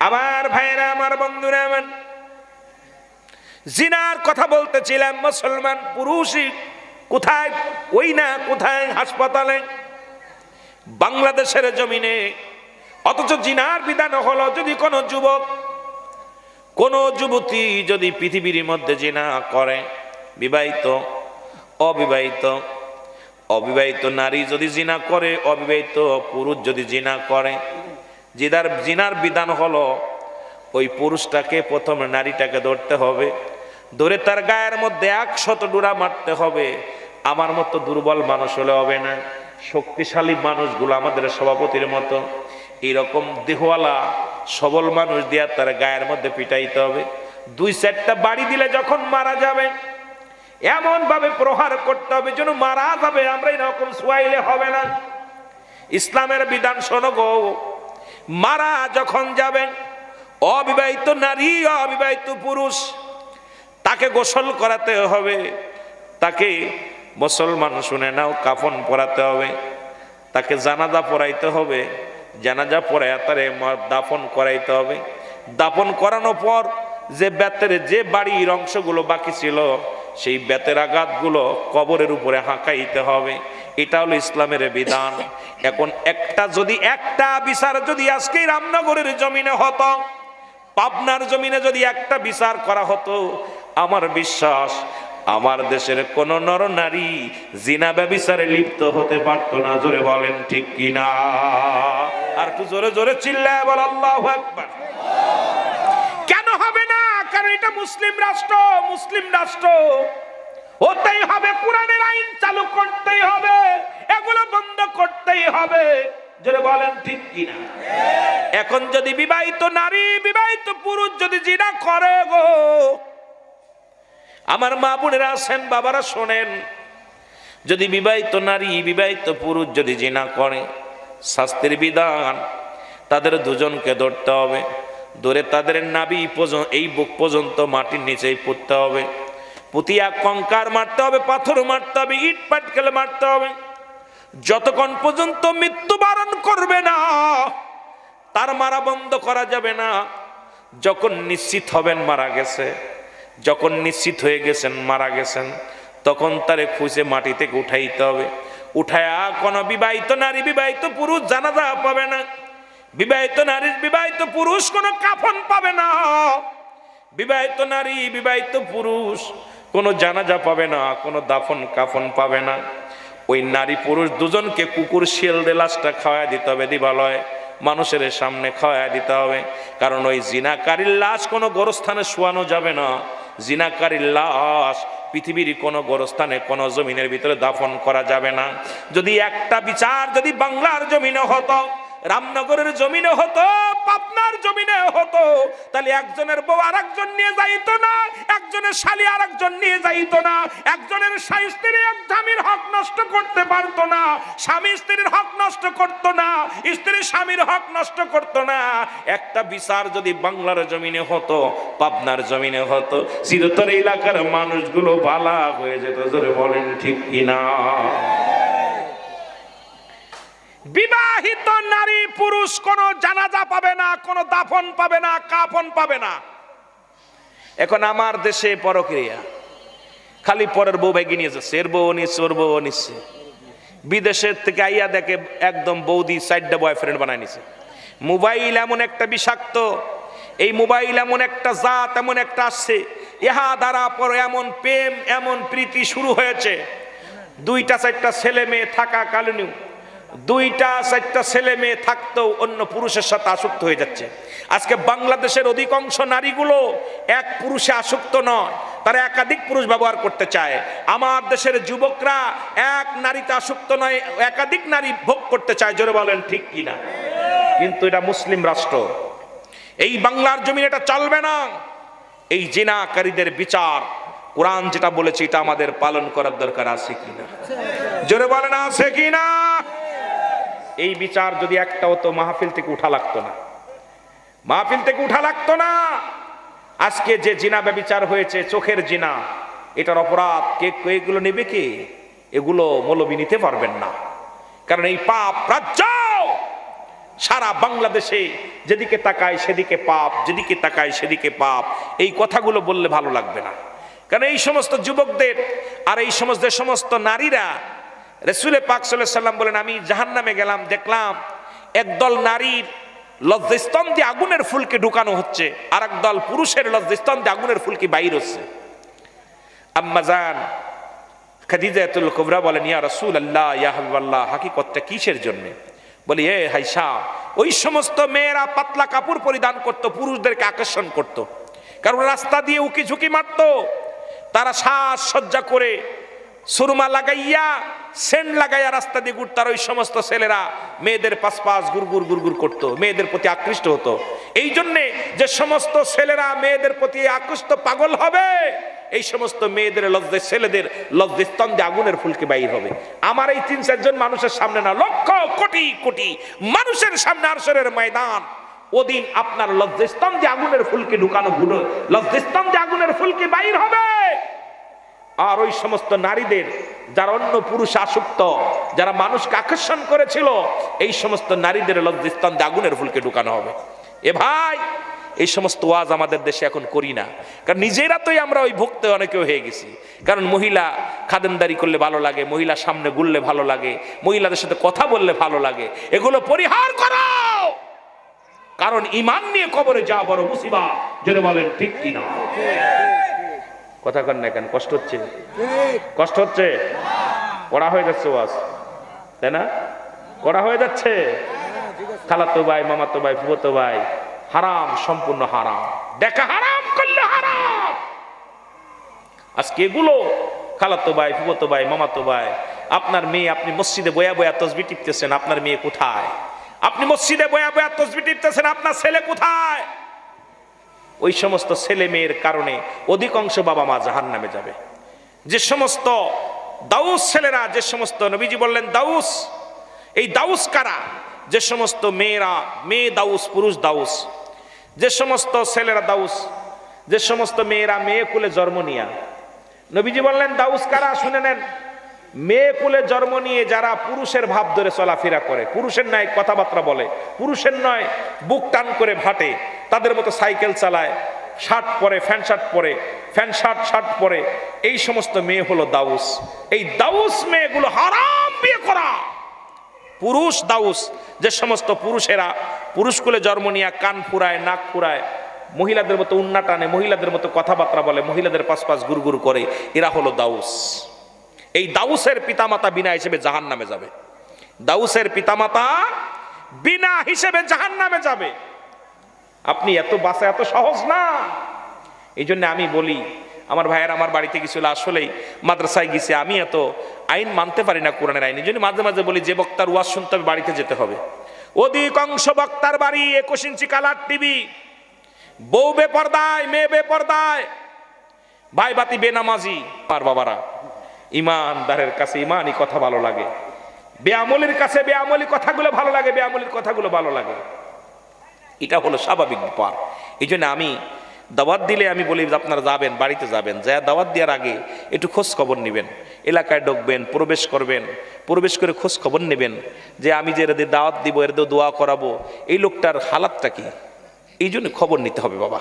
আমার ভাইরা, আমার বন্ধুরা, আমার জিনার কথা বলতেছিলাম, মুসলমান, পুরুষই কোথায়, ওই না কোথায়, হাসপাতালে, বাংলাদেশের জমিনে। অথচ জিনার বিধান হলো, যদি কোনো যুবক, কোন যুবতী যদি পৃথিবীর মধ্যে জিনা করে, বিবাহিত, অবিবাহিত অবিবাহিত নারী যদি জিনা করে, অবিবাহিত পুরুষ যদি জিনা করে জিদার জিনার বিধান হলো ওই পুরুষটাকে প্রথম নারীটাকে ধরতে হবে, ধরে তার গায়ের মধ্যে একশত ডোরা মারতে হবে। আমার মতো দুর্বল মানুষ হলে হবে না, শক্তিশালী মানুষগুলো আমাদের সভাপতির মতো। এইরকম দেহওয়ালা, সবল মানুষ দিয়া তার গায়ের মধ্যে পিটাইতে হবে। দুই চারটা বাড়ি দিলে যখন মারা যাবে এমন ভাবে প্রহার করতে হবে যেন মারা যাবে, আমরা এরকম সোয়াইলে হবে না। ইসলামের বিধান শোনো গো মারা যখন যাবেন, অবিবাহিত নারী, অবিবাহিত পুরুষ, তাকে গোসল করাতে হবে। তাকে মুসলমান শুনে নাও, কাফন পরাতে হবে। তাকে জানাজা পরাইতে হবে। জানাজা পড়াইয়া তারে দাফন করাইতে হবে। দাফন করানোর পর যে বেতের যে বাড়ির অংশগুলো বাকি ছিল, সেই বেতের আঘাতগুলো কবরের উপরে হাঁকাইতে হবে। এটা হলো ইসলামের বিধান। এখন একটা যদি একটা বিচার যদি আজকে রামনগরের জমিনে হতো, পাবনার জমিনে যদি একটা বিচার করা হতো, আমার বিশ্বাস আমার দেশের কোন নর নারী জিনা ব্যবিচারে লিপ্ত হতে পারতো না, জোরে বলেন ঠিক কিনা? আর একটু জোরে জোরে চিল্লায় বল, আল্লাহ একবার কেন হবে না? কারণ এটা মুসলিম রাষ্ট্র মুসলিম রাষ্ট্র। হতেই হবে, কোরআনের আইন চালু করতেই হবে, এগুলো বন্ধ করতেই হবে। জোরে বলেন, ঠিক এখন যদি বিবাহিত নারী, বিবাহিত পুরুষ যদি জিনা করে গো, আমার মা বোনেরা আছেন, বাবারা শোনেন, যদি বিবাহিত নারী, বিবাহিত পুরুষ যদি জিনা করে, শাস্তির বিধান, তাদের দুজনকে ধরতে হবে, ধরে তাদের নাবি এই বুক পর্যন্ত, মাটির নিচেই পড়তে হবে। পুতিয়া কঙ্কার মারতে হবে, পাথর মারতে হবে, ইট পাটকেলে মারতে হবে। যতক্ষণ পর্যন্ত মৃত্যুবরণ করবে না, তার মারা বন্ধ করা যাবে না। যখন নিশ্চিত হবেন মারা গেছে, যখন নিশ্চিত হয়ে গেছেন মারা গেছেন, তখন তারে খুঁজে মাটি থেকে উঠাইতে হবে। উঠায়া কোনো বিবাহিত নারী, বিবাহিত পুরুষ জানাজা পাবে না। বিবাহিত নারীর বিবাহিত পুরুষ কোনো কাফন পাবে না। বিবাহিত নারী, বিবাহিত পুরুষ কোনো জানাজা পাবে না, কোনো দাফন কাফন পাবে না। ওই নারী পুরুষ দুজনকে কুকুর শিয়াল দিয়ে লাশটা খাওয়া দিতে হবে, দিবালয় মানুষের সামনে খাওয়া দিতে হবে। কারণ ওই জিনাকারীর লাশ কোনো গোরস্থানে শোয়ানো যাবে না। জিনাকারীর লাশ পৃথিবীর কোনো গোরস্থানে, কোনো জমিনের ভিতরে দাফন করা যাবে না। যদি একটা বিচার যদি বাংলার জমিনে হতো রামনগরের জমিনে হতো, পাবনার জমিনে হতো। তাহলে একজনের বউ আর একজন নিয়ে যাইতো না, একজনের শালি আর একজন নিয়ে যাইতো না। একজনের স্বামী স্ত্রী এক স্বামীর হক নষ্ট করতে পারতো না, স্বামী স্ত্রীর হক নষ্ট করতো না, স্ত্রী স্বামীর হক নষ্ট করতো না। একটা বিচার যদি বাংলার জমিনে হতো, পাবনার জমিনে হতো, চিরতর এলাকার মানুষগুলো ভালা হয়ে যেত, জোরে বলেন ঠিক কিনা? বিবাহিত নারী পুরুষ কোনো জানাজা পাবে না, কোনো দাফন পাবে না, কাফন পাবে না। এখন আমার দেশে পরক্রিয়া। খালি পরের বউ ভেগে নিয়ে যাচ্ছে, এর বউ নিচ্ছে, ওর বউ নিচ্ছে। বিদেশের থেকে আইয়া দেখে একদম বৌদি সাইডটা বয়ফ্রেন্ড বানায় নিছে। মোবাইল এমন একটা বিষাক্ত, এই মোবাইল এমন একটা জাত, এমন একটা আসছে। ইহা দ্বারা পর এমন প্রেম, এমন প্রীতি শুরু হয়েছে। দুইটা চারটা ছেলে মেয়ে থাকা কালীন দুইটা, চারটা ছেলে মেয়ে থাকতেও অন্য পুরুষের সাথে আসক্ত হয়ে যাচ্ছে। আজকে বাংলাদেশের অধিকাংশ নারীগুলো এক পুরুষে আসক্ত নয়, তারা একাধিক পুরুষ ব্যবহার করতে চায়। আমার দেশের যুবকরা এক নারীতে আসক্ত নয়, একাধিক নারী ভোগ করতে চায়, জোরে বলেন ঠিক কিনা? কিন্তু এটা মুসলিম রাষ্ট্র। এই বাংলার জমিন এটা চলবে না। এই জিনাকারীদের বিচার, কোরআন যেটা বলেছে, এটা আমাদের পালন করার দরকার আছে কিনা? জোরে বলেন, আছে কিনা? এই বিচার যদি একটা হতো, মাহফিল থেকে উঠা লাগতো না। মাহফিল থেকে উঠা লাগতো না। আজকে যে জিনা ব্যবিচার হয়েছে, চোখের জিনা, এটার অপরাধ, কে এগুলো নেবে কে? এগুলো মৌলবি নিতে পারবেন না। কারণ এই পাপ রাজ্য! সারা বাংলাদেশে যেদিকে তাকায় সেদিকে পাপ, যেদিকে তাকায় সেদিকে পাপ। এই কথাগুলো বললে ভালো লাগবে না। কারণ এই সমস্ত যুবকদের আর এই সমস্ত সমস্ত নারীরা রসুলে পাক সাল্লাহ সাল্লাম বলেন, আমি জাহান নামে গেলাম, দেখলাম একদল নারীর লজ্জাস্তন দিয়ে আগুনের ফুলকে ঢুকানো হচ্ছে আর একদল পুরুষের লজ্জাস্তন দিয়ে আগুনের ফুলকে বাইর হচ্ছে। আম্মাজান খাদিজাতুল কুবরা বলেন, ইয়া রাসূল আল্লাহ ইয়া হাবিবাল্লাহ, হাকিকতটা কিসের জন্য? বলি, এ হাইসা, ওই সমস্ত মেয়েরা পাতলা কাপড় পরিধান করত, পুরুষদেরকে আকর্ষণ করত। কারণ রাস্তা দিয়ে উকি ঝুঁকি মারত, তারা শ্বাস সজ্জা করে সুরমা লাগাইয়া সেন্ট লাগাইয়া রাস্তা দিয়ে ঘুরতার ওই সমস্ত ছেলেরা মেয়েদের পাশ পাশ গুরগুর গুরগুর করতো, মেয়েদের প্রতি আকৃষ্ট হতো। এই জন্যে যে সমস্ত ছেলেরা মেয়েদের প্রতি আকৃষ্ট পাগল হবে, এই সমস্ত মেয়েদের লজ্জে ছেলেদের লজ্জে স্তন্দে আগুনের ফুলকে বাইর হবে। আমার এই তিন চারজন মানুষের সামনে না, লক্ষ কোটি কোটি মানুষের সামনে আরশরের ময়দান। ওদিন আপনার লজ্জে স্তন্দে আগুনের ফুলকে ঢুকানো ভুলো লজ্জে স্তন্দে আগুনের ফুলকে বাইর হবে। আর ওই সমস্ত নারীদের যারা অন্য পুরুষ আসক্ত, যারা মানুষকে আকর্ষণ করেছিল, এই সমস্ত নারীদের লজ্জিস্তান আগুনের ফুলকে ঢুকানো হবে। এ ভাই, এই সমস্ত ওয়াজ আমাদের দেশে এখন করি না। কারণ নিজেরা তোই আমরা ওই ভক্তে অনেকে হয়ে গেছি। কারণ মহিলা খাদেনদারি করলে ভালো লাগে, মহিলা সামনে গুললে ভালো লাগে, মহিলাদের সাথে কথা বললে ভালো লাগে। এগুলো পরিহার করো! কারণ ইমান নিয়ে কবরে যা বড় মুসিবা যদি বলেন ঠিক কিনা। কথা কন না কেন কষ্ট হচ্ছে। কষ্ট হচ্ছে? কড়া হয়ে যাচ্ছে ওয়াজ তাই না? কড়া হয়ে যাচ্ছে। খালাতো ভাই মামাতো ভাই ফুবতো ভাই হারাম সম্পূর্ণ হারাম। দেখা হারাম করলে হারাম। আজকে এগুলো খালাতো ভাই ফুবতো ভাই মামাতো ভাই আপনার মেয়ে আপনি মসজিদে বয়া বয়া তসবি টিপতেছেন আপনার মেয়ে কোথায়? আপনি মসজিদে বয়া বয়া তসবি টিপতেছেন আপনার ছেলে কোথায়? ওই সমস্ত ছেলে মেয়ের কারণে অধিকাংশ বাবা মা জাহান নামে যাবে। যে সমস্ত দাউস ছেলেরা, যে সমস্ত নবীজি বললেন, দাউস এই দাউস কারা? যে সমস্ত মেয়েরা, মেয়ে দাউস, পুরুষ দাউস। যে সমস্ত ছেলেরা দাউস, যে সমস্ত মেয়েরা মেয়ে কুলে জন্ম নিয়া। নবীজি বললেন, দাউস কারা? শুনে নেন। মেয়ে কুলে জন্ম নিয়ে যারা পুরুষের ভাব ধরে চলাফেরা করে, পুরুষের নয় কথাবার্তা বলে, পুরুষের নয়, বুক টান করে ভাটে, তাদের মতো সাইকেল চালায়, শার্ট পরে, ফ্যান শার্ট পরে, ফ্যান শার্ট শার্ট পরে, এই সমস্ত মেয়ে হলো দাউস। এই দাউস মেয়েগুলো হারাম বিয়ে করা। পুরুষ দাউস, যে সমস্ত পুরুষেরা পুরুষকুলে জন্ম নিয়ে কান ফুরায়, নাক ফুরায়, মহিলাদের মতো উন্না টানে, মহিলাদের মতো কথাবার্তা বলে, মহিলাদের পাশ পাশ গুরগুর করে, এরা হলো দাউস। এই দাউসের পিতামাতা বিনা হিসেবে জাহান নামে যাবে। দাউসের পিতামাতা বিনা হিসেবে জাহান নামে যাবে। আপনি এত বাসা, এত সহজ না। এই জন্য আমি বলি, আমার ভাইয়ের আমার বাড়িতে গেছিল আসলেই মাদ্রাসায় গেছে, আমি এত আইন মানতে পারি না কোরআনের আইন। এই জন্য মাঝে মাঝে বলি, যে বক্তার ওয়াজ শুনতে হবে, বাড়িতে যেতে হবে। অধিকাংশ বক্তার বাড়ি একুশ ইঞ্চি কালার টিভি। বউ বেপর্দায় মেয়ে বেপর্দায় ভাই বাতি বেনামাজি আর বাবারা ইমানদারের কাছে ইমানই কথা ভালো লাগে। বেআমলির কাছে বেআমলি কথাগুলো ভালো লাগে, বেআমলির কথাগুলো ভালো লাগে। এটা হলো স্বাভাবিক ব্যাপার। এই জন্য আমি দাওয়াত দিলে আমি বলি, আপনারা যাবেন, বাড়িতে যাবেন। যা দাওয়াত দেওয়ার আগে একটু খোঁজ খবর নেবেন। এলাকায় ঢুকবেন, প্রবেশ করবেন। প্রবেশ করে খোঁজ খবর নেবেন যে আমি যে এদের দাওয়াত দিব এর দোয়া করাবো। এই লোকটার হালাতটা কি? এই জন্য খবর নিতে হবে, বাবা।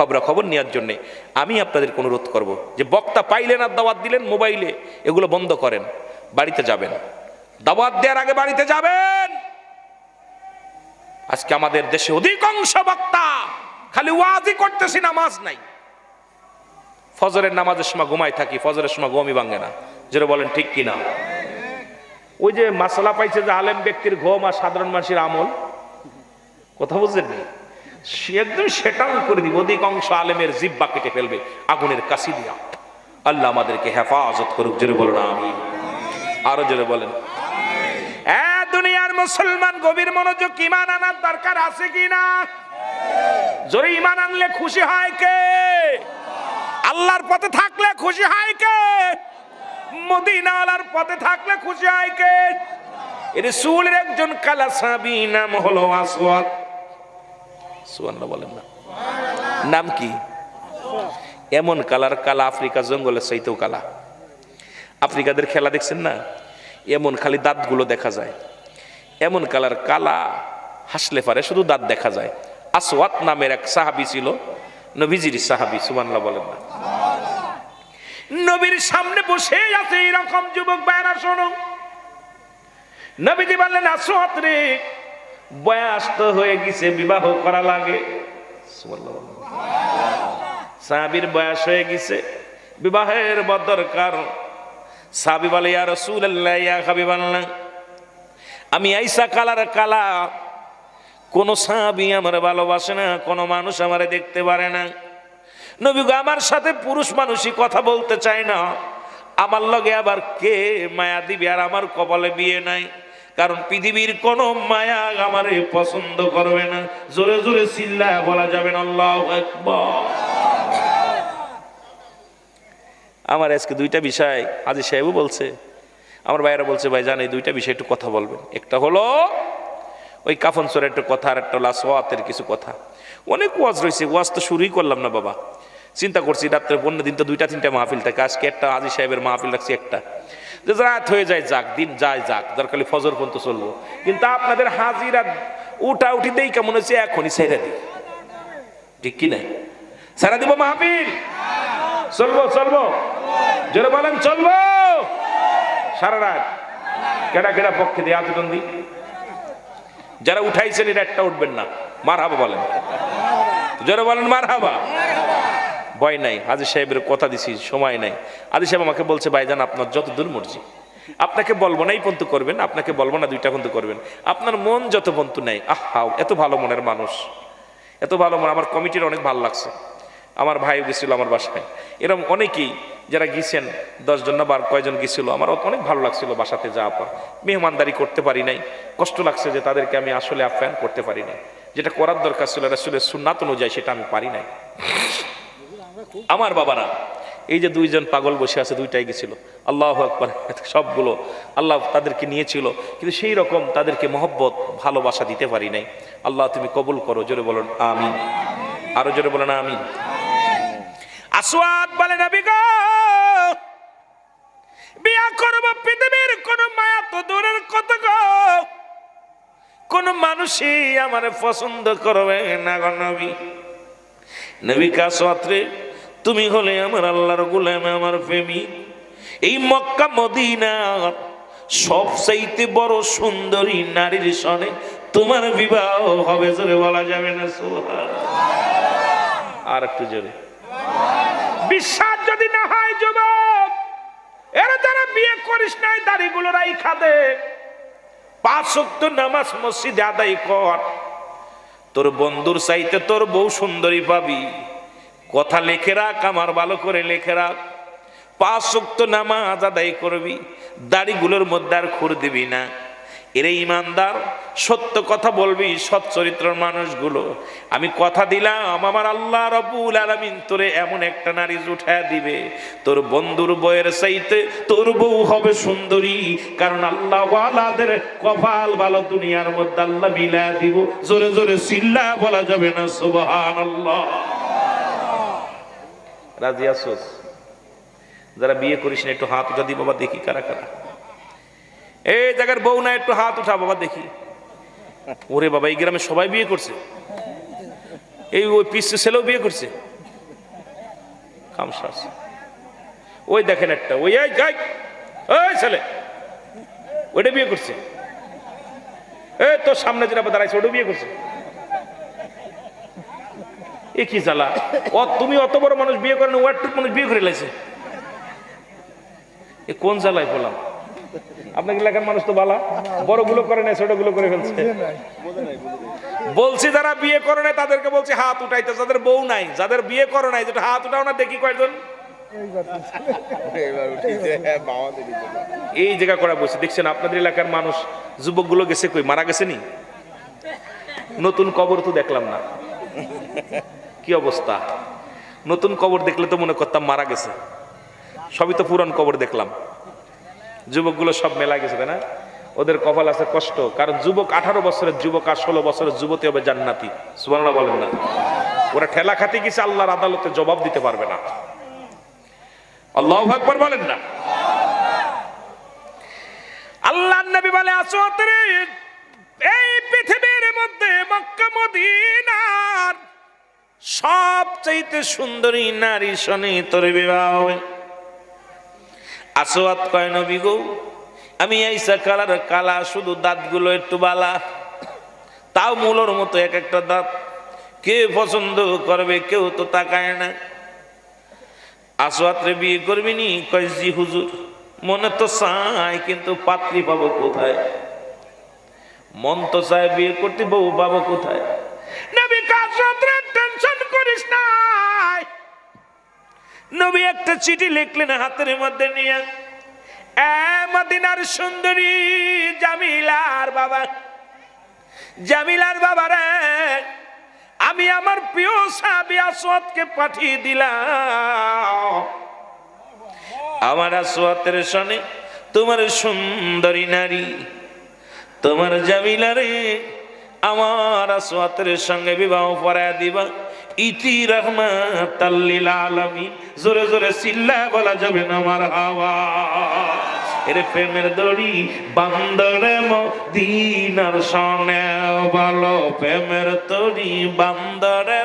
খবরা খবর নেওয়ার জন্যে আমি আপনাদেরকে অনুরোধ করব যে বক্তা পাইলেন আর দাওয়াত দিলেন মোবাইলে, এগুলো বন্ধ করেন, বাড়িতে যাবেন। দাওয়াত দেওয়ার আগে বাড়িতে যাবেন। আজকে আমাদের দেশে অধিকাংশ বক্তা খালি ওয়াজি করতেছি, নামাজ নাই। ফজরের নামাজের সময় ঘুমাই থাকি, ফজরের সময় ঘুমই ভাঙে না। যেটা বলেন, ঠিক কিনা? ওই যে মাসালা পাইছে যে আলেম ব্যক্তির ঘুম আর সাধারণ মানুষের আমল। কথা বুঝলেন? সে একদম সেটাও করে দিব। অধিকাংশ আলেমের জিব্বা কেটে ফেলবে, আগুনের কাশি দিয়া। আল্লাহ আমাদেরকে হেফাজত করুক, জোরে বলেন আমি আরও জোরে বলেন। দুনিয়ার মুসলমান, গভীর মনোযোগ ইমান আনার দরকার আছে কি না? জোরে ইমান আনলে খুশি হয় কে? আল্লাহর পথে থাকলে খুশি হয় কে? মদিনাওয়ালার পথে থাকলে খুশি হয় কে? রসুলের একজন কালা সাবি নাম হলো আসওয়াদ। বলেন না। নাম কি? এমন কালার, কালা আফ্রিকা জঙ্গলের চাইতেও কালা। আফ্রিকাদের খেলা দেখছেন না? এমন খালি দাঁতগুলো দেখা যায়। এমন কালার, কালা, হাসলে পারে, শুধু দাঁত দেখা যায়। আসওয়াত নামের এক সাহাবি ছিল, নবীজির সাহাবি সুবান্লা বলেন না। নবীর সামনে বসে আছে এরকম যুবক বায়না শোনো। নবীজি বললেন, আসওয়াত রে বয়স তো হয়ে গেছে, বিবাহ করা লাগে। সাহাবির বয়স হয়ে গেছে। বিবাহের বদ দরকার সাহাবি বলে, ইয়া রাসূলুল্লাহ, ইয়া হাবিবাল্লাহ, আমি আইসা কালার কালা। কোন সাহাবি আমার ভালোবাসে না, কোনো মানুষ আমারে দেখতে পারে না। নবী আমার সাথে পুরুষ মানুষই কথা বলতে চায় না। আমার লগে আবার কে মায়া দিবে আর আমার কপালে বিয়ে নাই। কারণ পৃথিবীর কোন মায়া আমারে পছন্দ করবে না। জোরে জোরে চিল্লা বলা যাবে না আমার আজকে দুইটা বিষয় আজি সাহেবও বলছে, আমার ভাইয়েরা বলছে, ভাই, জান, এই দুইটা বিষয় একটু কথা বলবেন। একটা হলো, ওই কাফন সরের একটা কথা আর একটা হলো আসওয়াতের কিছু কথা। অনেক ওয়াজ রয়েছে, ওয়াজ তো শুরুই করলাম না বাবা। চিন্তা করছি, রাত্রে পনেরো দিন তো দুইটা, তিনটা মাহফিল থাকে। আজকে একটা আজি সাহেবের মাহফিল রাখছি একটা। যে রাত হয়ে যায় যাক, দিন যায় যাক দরকার ফজর পর্যন্ত চলবো। কিন্তু আপনাদের হাজিরা উঠা উঠি দেই কেমন হচ্ছে এখনই ছেড়ে দিই। ঠিক কি নাই? সারা দিব মাহফিল? চলবো চলবো। জোরে বলেন, চলবো। সারা রাত। কেডা কেডা পক্ষে দিয়ে দিই যারা উঠাইছেন এটা একটা উঠবেন না। মার হাবা বলেন। জোরে বলেন মার হাবা ভয় নাই। হাজির সাহেবের কথা দিছি, সময় নাই। হাজির সাহেব আমাকে বলছে ভাইজান আপনার যত দূর মর্জি। আপনাকে বলব না এই পন্থ করবেন, আপনাকে বলব না দুইটা পন্থ করবেন। আপনার মন যত পন্থ নেই, আহা, এত ভালো মনের মানুষ। এত ভালো মন, আমার কমিটির অনেক ভালো লাগছে। আমার ভাইও গেছিল আমার বাসায়। এরকম অনেকেই যারা গিয়েছেন দশজন না বার কয়জন গেছিল, আমার অনেক ভালো লাগছিল বাসাতে যাওয়ার পর। মেহমানদারি করতে পারি নাই। কষ্ট লাগছে যে তাদেরকে আমি আসলে আপ্যায়ন করতে পারি নাই। যেটা করার দরকার ছিল আসলে সুন্নাত অনুযায়ী সেটা আমি পারি নাই। আমার বাবারা, এই যে দুইজন পাগল বসে আছে, দুইটাই গেছিল। আল্লাহ আকবর, সবগুলো আল্লাহ তাদেরকে নিয়েছিল, কিন্তু সেই রকম তাদেরকে মহব্বত, ভালোবাসা দিতে পারি নাই। আল্লাহ তুমি কবুল করো, জোরে বলুন আমি আরও জোরে বলেন, আমিন। আসওয়াদ বলে, নবী বিয়া করব পৃথিবীর কোন মায়া তো দূরের কত গো। কোন মানুষই আমার পছন্দ করবে না গো নবী। নবী তুমি হলে আমার আল্লাহর গোলাম, আমার প্রেমী। এই মক্কা মদিনা সব চাইতে বড় সুন্দরী নারীর সনে তোমার বিবাহ হবে, জোরে বলা যাবে না আর একটু জোরে। বিশ্বাস যদি না হয়, যুবক, এরা যারা বিয়ে করিস নাই, দাড়িগুলো রাই খাদে পাঁচ নামাজ মসজিদে আদায় কর। তোর বন্ধুর চাইতে তোর বউ সুন্দরী পাবি। কথা লেখে রাখ, আমার ভালো করে লেখে রাখ। পাঁচ শক্ত নামাজ আদায় করবি, দাড়িগুলোর মধ্যে আর খুর দিবি না। এরে ইমানদার, সত্য কথা বলবি সৎ চরিত্রের মানুষগুলো। আমি কথা দিলাম, আমার আল্লাহ রবুল আলমিন তোরে এমন একটা নারী উঠায় দিবে। তোর বন্ধুর বইয়ের চাইতে তোর বউ হবে সুন্দরী, কারণ আল্লাহ ওয়ালাদের কপাল ভালো, দুনিয়ার মধ্যে আল্লাহ মিলা দিব। জোরে জোরে সিল্লা বলা যাবে না সুবহান আল্লাহ রাজি আসোস যারা বিয়ে করিস না, একটু হাত উঠা দি বাবা, দেখি কারা কারা। এই জায়গার বউ না, একটু হাত উঠা বাবা, দেখি। ওরে বাবা, এই গ্রামে সবাই বিয়ে করছে? এই ওই পিসে ছেলেও বিয়ে করছে? ওই দেখেন একটা, ওই ওই ছেলে, ওইটা বিয়ে করছে? এই তোর সামনে যেটা দাঁড়াইছে, ওটা বিয়ে করছে? এ কি জ্বালা? ও তুমি অত বড় মানুষ বিয়ে করেন ও একটু মানুষ বিয়ে করে লাইছে। এ কোন জ্বালায় বললাম? আপনাকে এলাকার মানুষ তো বালা। বড়গুলো করে নাই ছোটগুলো করে ফেলছে বলছি যারা বিয়ে করে নাই তাদেরকে বলছি হাত উঠাইতে যাদের বউ নাই যাদের বিয়ে করে নাই যেটা হাত উঠাও না দেখি কয়জন। এই জায়গা করা বলছি দেখছেন আপনাদের এলাকার মানুষ যুবকগুলো গেছে কই? মারা গেছে নি? নতুন কবর তো দেখলাম না। কি অবস্থা? নতুন কবর দেখলে তো মনে করতাম মারা গেছে। সবই তো পুরান কবর দেখলাম। যুবকগুলো সব মেলা গেছে, তাই না? ওদের কপাল আছে কষ্ট, কারণ যুবক আঠারো বছরের যুবক আর ষোলো বছরের যুবতী হবে জান্নাতি। সুবর্ণা বলেন না। ওরা ঠেলা খাতে গেছে, আল্লাহর আদালতে জবাব দিতে পারবে না। আল্লাহ আকবর বলেন না। আল্লাহ নবী বলে, আসো এই পৃথিবীর মধ্যে মক্কা, মদিনার সবচাইতে সুন্দরী নারী শনি তোর বিবাহ আসোয়াত কয়, নবী গো, আমি এইসা কালার কালা, শুধু দাঁতগুলো একটু বালা। তাও মূলর মতো এক একটা দাঁত। কে পছন্দ করবে, কেউ তো তাকায় না। আসোয়াত্রে বিয়ে করবি নি? কয় হুজুর, মনে তো চায় কিন্তু পাত্রী পাবো কোথায়? মন তো চায় বিয়ে করতে, বউ পাবো কোথায়? নবী কাসরাতের নবী একটা চিঠি লিখলেন হাতের মধ্যে নিয়ে। মদিনার সুন্দরী জামিলার বাবা। জামিলার বাবা রে, আমি আমার প্রিয় সাবি আসওয়াতকে পাঠিয়ে দিলাম। আমার আসওয়াতের সনে তোমার সুন্দরী নারী, তোমার জামিলা রে আমার আসওয়াতের সঙ্গে বিবাহ পড়ায় দিবা। ইতি রহমত আলমী জোরে জোরে চিল্লা বলা যাবে না আমার হাওয়া এর প্রেমের দড়ি বান্দরে মদিনার সনে বলো, প্রেমের দড়ি বান্দরে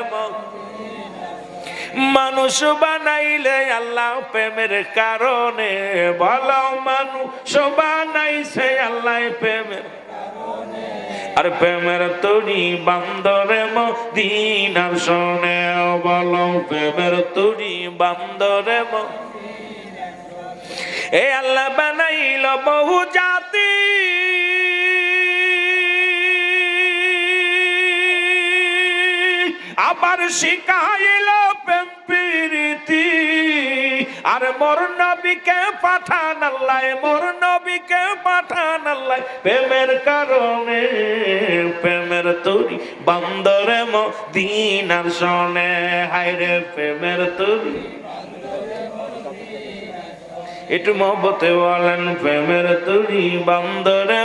মানুষ বানাইলে আল্লাহ প্রেমের কারণে, বলো মানুষ বানাইছে আল্লাহ প্রেমের আর প্রেমের তরি বান্দরে মদিনার শোনে বলো, প্রেমের তরি বান্দরে এ আল্লাহ বানাইল বহু জাতি। আবার শিখাইল প্রেম প্রীতি। আর মোর নবীকে পাঠান আল্লাহ, মোর নবীকে পাঠান আল্লাহ। প্রেমের কারণে, প্রেমের তরি বান্দরে মদিনার শোনে। হায়রে প্রেমের তরি একটু মহব্বতে বলেন, প্রেমের তরি বান্দরে